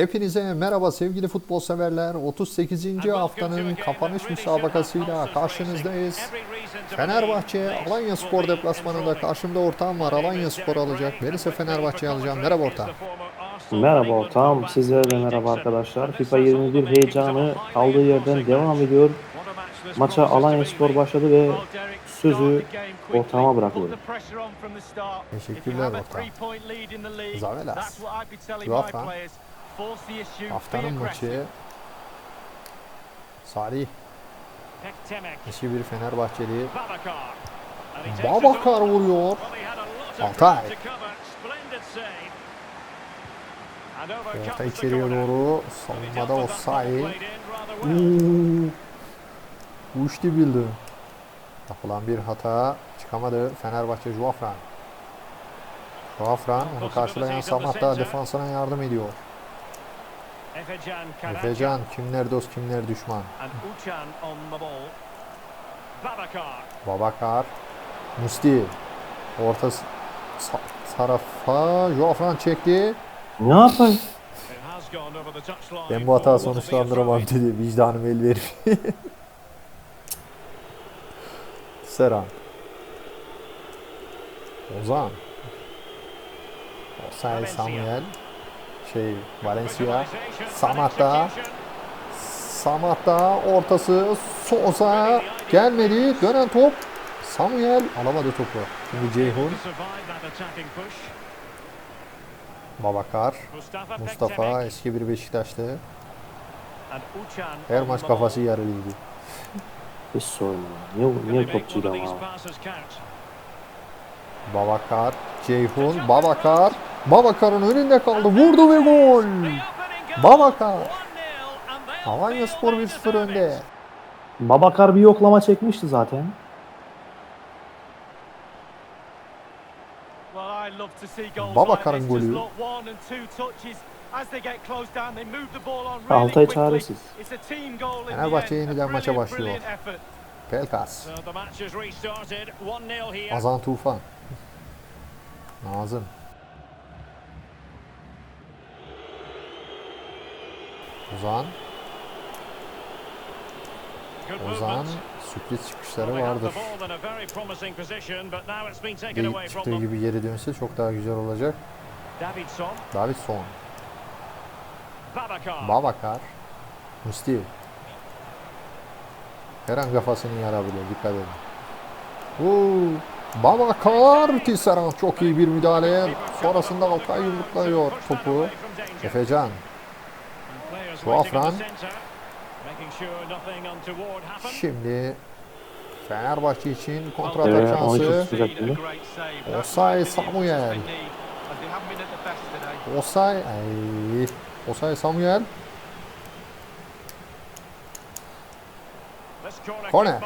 Hepinize merhaba sevgili futbol severler. 38. haftanın kapanış müsabakasıyla karşınızdayız. Fenerbahçe Alanya Spor deplasmanında karşımda ortağım var. Alanya Spor alacak. Ben ise Fenerbahçe'yi alacağım. Merhaba ortağım. Merhaba ortağım, sizlere de merhaba arkadaşlar. FIFA 21 heyecanı kaldığı yerden devam ediyor. Maça Alanya Spor başladı ve sözü ortağıma bırakıyorum. Teşekkürler ortağım. Zavelas. Rafa. Haftanın maçı. Salih. Eski bir Fenerbahçeli. Babakar vuruyor. Altay. Orta içeriye doğru. Savunmada Osayi. Uçtu bildi. Yapılan bir hata. Çıkamadı Fenerbahçe Juafran. Juafran onu karşılayan Samat da defansına yardım ediyor. Efecan kimler dost kimler düşman. Babakar. Musti. Orta tarafa Juafran çekti. Ne yapayım? Ben bu hata sonuçlandıramam dedi. Vicdanım el verir. Serhan. Ozan. Osay Samuel. Şey Valencia. Samatta. Samatta ortası Sosa gelmedi. Dönen top. Samuel alamadı topu. Şimdi Ceyhun. Babakar. Mustafa eski bir Beşiktaşlı. Her maç kafası yarılıydı. Hiç sorma. Niye, niye topçuydu ama? Babakar, Ceyhun, Babakar. Babakar'ın önünde kaldı. Vurdu ve gol. Babakar. Alanya Spor 1-0 önde. Babakar bir yoklama çekmişti zaten. Babakar'ın golü. Altay çaresiz. Fenerbahçe yeniden maça başlıyor. Pelkas, Azan Tufan, Nazım. Ozan, Ozan sürpriz çıkışları vardır. Bir çıktığı gibi geri dönse çok daha güzel olacak. Davidson, Davidson, Babakar. Babakar, Musti. Her an kafasını yarabilir. Dikkat edin. Oo, Babakar Tisserand çok iyi bir müdahale. Sonrasında Altay yumrukluyor topu. Efecan. Suafran. Şimdi Fenerbahçe için kontra atak Evet, şansı. Osay Samuel. Osay. Ay. Osay Samuel. Korner.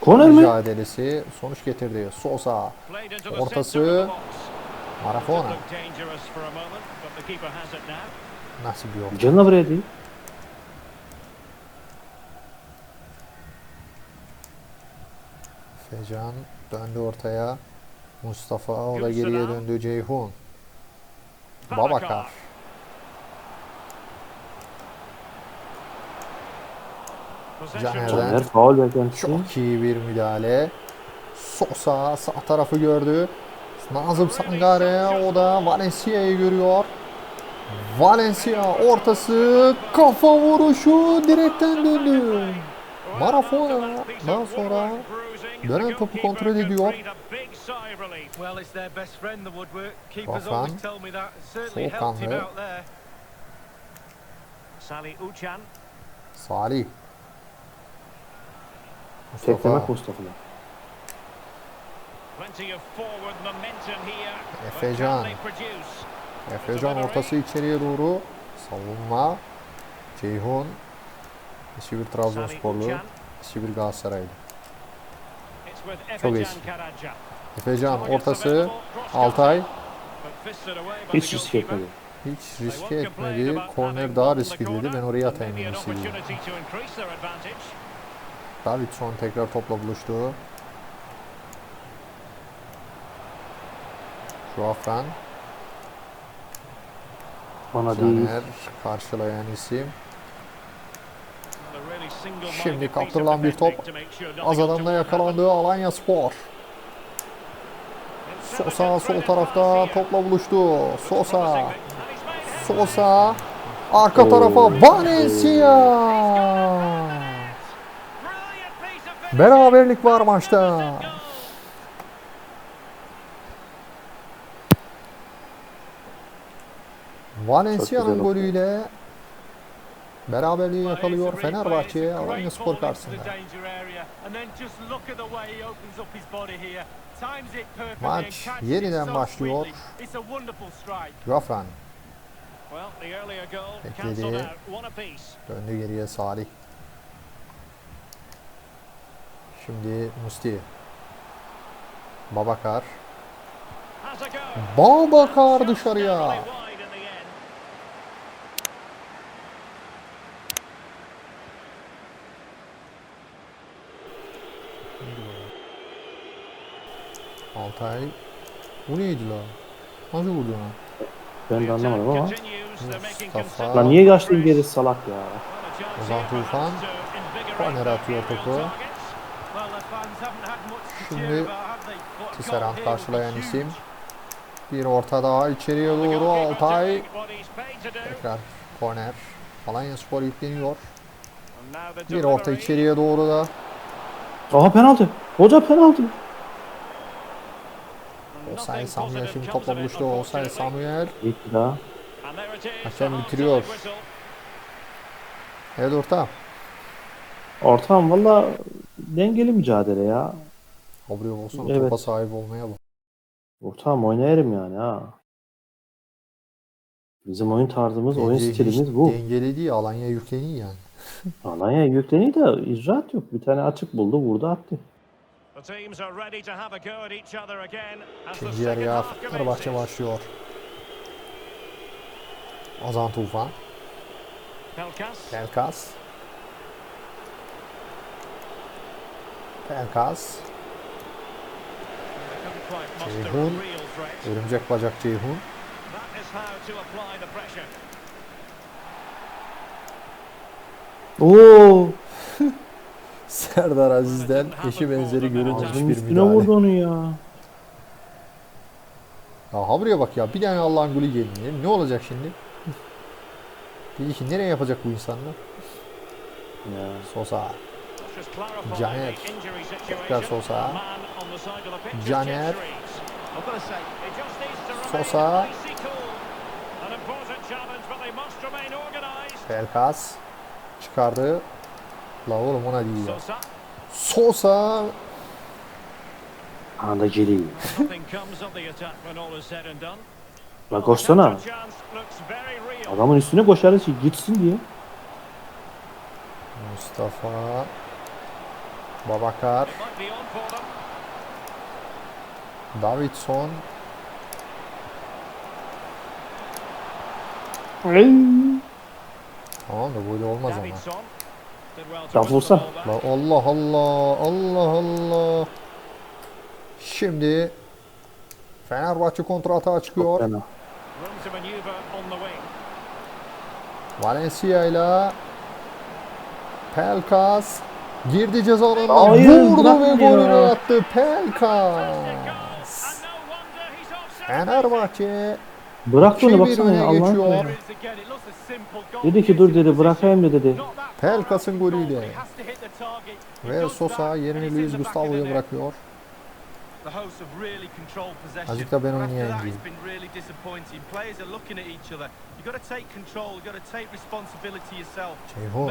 Korner mi? Mücadelesi sonuç getirdi. Sosa. Ortası. Marafona. Nasıl bir yol? Canına buraya değil. Fecan döndü ortaya. Mustafa o da geriye döndü Ceyhun. Babakar. Caner'den. Caner faul beklentisi. Çok iyi bir müdahale. Sosa sağ tarafı gördü. Nazım Sangare o da Valencia'yı görüyor. Valencia ortası kafa vuruşu direkten döndü. Marafona daha sonra dönen topu kontrol ediyor. Rafan. Soğukkanlı. Salih Mustafa. But Efecan. Efecan ortası içeriye doğru. Savunma. Ceyhun. Eski bir Trabzonsporlu. Eski bir Galatasaraylı. Çok. Karaca. Efecan ortası. Altay. Hiç risk etmedi. Hiç riske etmedi. Korner daha riskliydi. Ben oraya atayım their advantage. Davidson tekrar topla buluştu. Joafran. Bana değil. Caner karşılayan isim. Şimdi kaptırılan bir top. Az adamla yakalandığı Alanya Spor. Sosa sol tarafta topla buluştu. Sosa. Sosa. Arka Oo. tarafa Valencia. Beraberlik var maçta. Valencia'nın golüyle beraberliği yakalıyor Fenerbahçe Alanya Spor karşısında. Maç yeniden başlıyor. Göfran Bekledi. döndü geriye Salih. Şimdi Musti. Babakar. Babakar dışarıya. Altay. Bu neydi lan? Nasıl vurdu ona? Ben de anlamadım ama. Mustafa. Lan niye kaçtın geri salak ya? Ozan Tufan. Korner atıyor topu. Şimdi Tisserand karşılayan isim. Bir orta daha içeriye doğru Altay. Tekrar korner. Alanya Spor yükleniyor. Bir orta içeriye doğru da. Aha penaltı. Hoca penaltı. Osay Samuel şimdi topla buluştu. Osay Samuel. İlk daha. Hakem bitiriyor. Evet orta. Ortam valla dengeli mücadele ya. Gabriel olsun Evet. topa sahip olmaya bak. Ortam oynayarım yani ha. Bizim oyun tarzımız, oyun Bence stilimiz bu. Dengeli değil. Alanya yükleniyor yani. Alanya yükleniyor da icraat yok. Bir tane açık buldu, vurdu attı. İkinci yarıya Fenerbahçe başlıyor. Ozan Tufan. Pelkas. Pelkas. Ceyhun. Örümcek bacak Ceyhun. Oo! Serdar Aziz'den eşi benzeri Ağzının bir üstüne müdahale. vurdu onu ya. Ya ha buraya bak ya. Bir tane Allah'ın golü gelmiyor. Ne olacak şimdi? Dedi ki nereye yapacak bu insanlar? Ya. Sosa. Caner. Tekrar Sosa. Caner. Sosa. Pelkas. Çıkardı. La oğlum ona değil ya. Sosa. Anda geliyor. La koşsana. Adamın üstüne koşarız ki gitsin diye. Mustafa. Babakar. Davidson. Tamam da böyle olmaz ama. Vursa. La Allah Allah Allah Allah. Şimdi Fenerbahçe kontra atağa çıkıyor. Valencia ile Pelkas girdi ceza alanına vurdu ve golünü attı Pelkas. Fenerbahçe Bırak onu 2-1 baksana ya Allah'ın. Dedi ki dur dedi bırakayım da dedi. Pelkas'ın golüyle ve Sosa yerini Luis Gustavo'ya bırakıyor. Azıcık da ben oynayayım diyeyim. Ceyhun.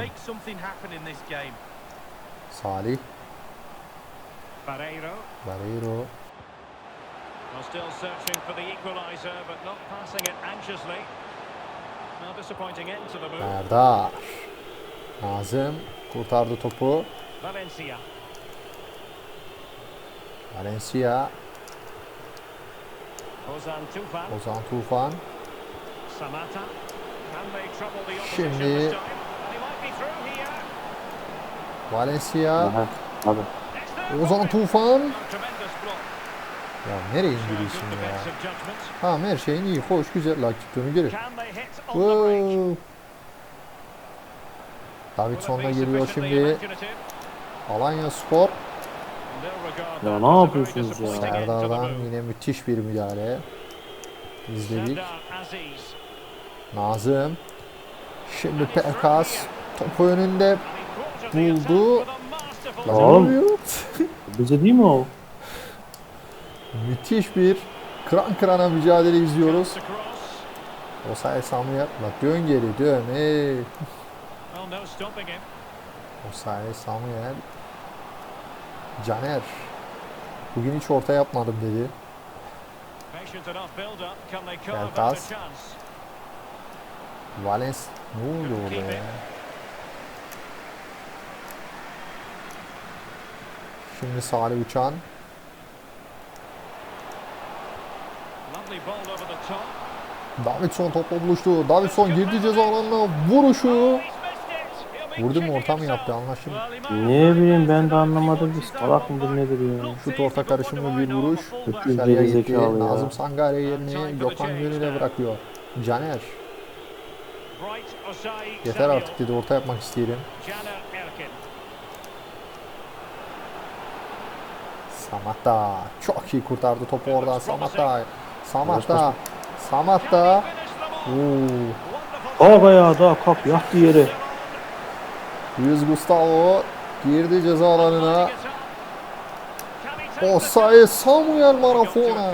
Salih, Barreiro Barreiro, are still searching for the equaliser, but not passing it anxiously. No disappointing end to the move. Serdar. Nazım kurtardı topu. Valencia. Valencia, Ozan Tufan. Ozan Tufan. Samata. Can they trouble the opposition Şimdi this time? And he might be through here. Valencia. Ozan Tufan. Ya nereye indiriyorsun ya? Tamam her şeyin iyi, hoş, güzel. Rakip dönü gelir. Wow. Davidson'da be geliyor şimdi. Alanya Spor. Ya ne yapıyorsunuz ya? Serdar'dan yine müthiş bir müdahale. İzledik. Nazım. Şimdi Pelkas. Topu önünde Buldu. ne oluyor? Bize değil mi o? Müthiş bir kıran kırana mücadele izliyoruz. Osay Samuel. Bak dön geri dön. Hey. Osay Samuel. Caner. Bugün hiç orta yapmadım dedi. Chance? Valens ne oldu orada ya? Şimdi Salih Uçan. Lovely ball over the top. Davidson topla buluştu. Davidson girdi ceza alanına. Vuruşu. Vurdu mu orta mı yaptı anlaşıldı. Ne bileyim ben de anlamadım. Biz salak mıdır nedir ya? Şut orta karışımı bir vuruş. Dışarıya gitti. ya. Nazım Sangare yerine Gökhan Gönül'e bırakıyor. Caner. Yeter artık dedi orta yapmak isteyelim. Samatta. Çok iyi kurtardı topu oradan. Samatta. Samatta. Them all. Oo. Ayağa daha kalk yattı yere. Luis Gustavo girdi ceza alanına. Can he take the Osay Samuel Marafona.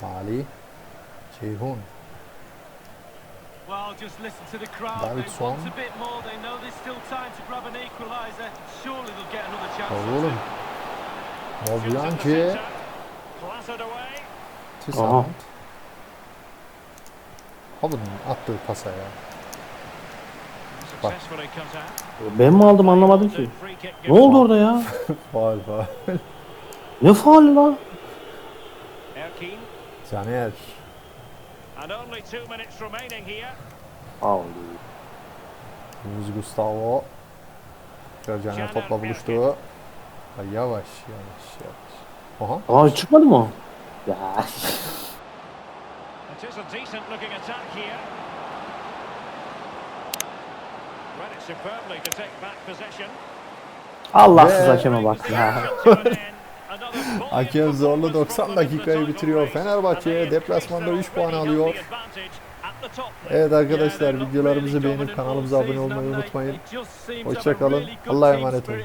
Salih. Ceyhun. Well, just listen to the crowd. They want a bit more. They know there's still time to grab an equaliser. Surely they'll get another chance. Oğlum. centre. Clattered away. Tisserand. Ha bunun attığı pasa ya. Out. Ben mi aldım anlamadım ki. Ne oldu orada ya? Faal faal. Ne faal lan? Caner. And only two minutes remaining here. Luis Gustavo. Caner topla buluştu. Ha, yavaş yavaş yavaş. Aha. Aa çıkmadı mı o? Ya. It is a decent looking attack here. Read it superbly to take back possession. Allahsız hakeme bak ya. Hakem zorlu 90 dakikayı bitiriyor. Fenerbahçe deplasmanda 3 puan alıyor. Evet arkadaşlar videolarımızı beğenip kanalımıza abone olmayı unutmayın. Hoşça kalın. Allah'a emanet olun.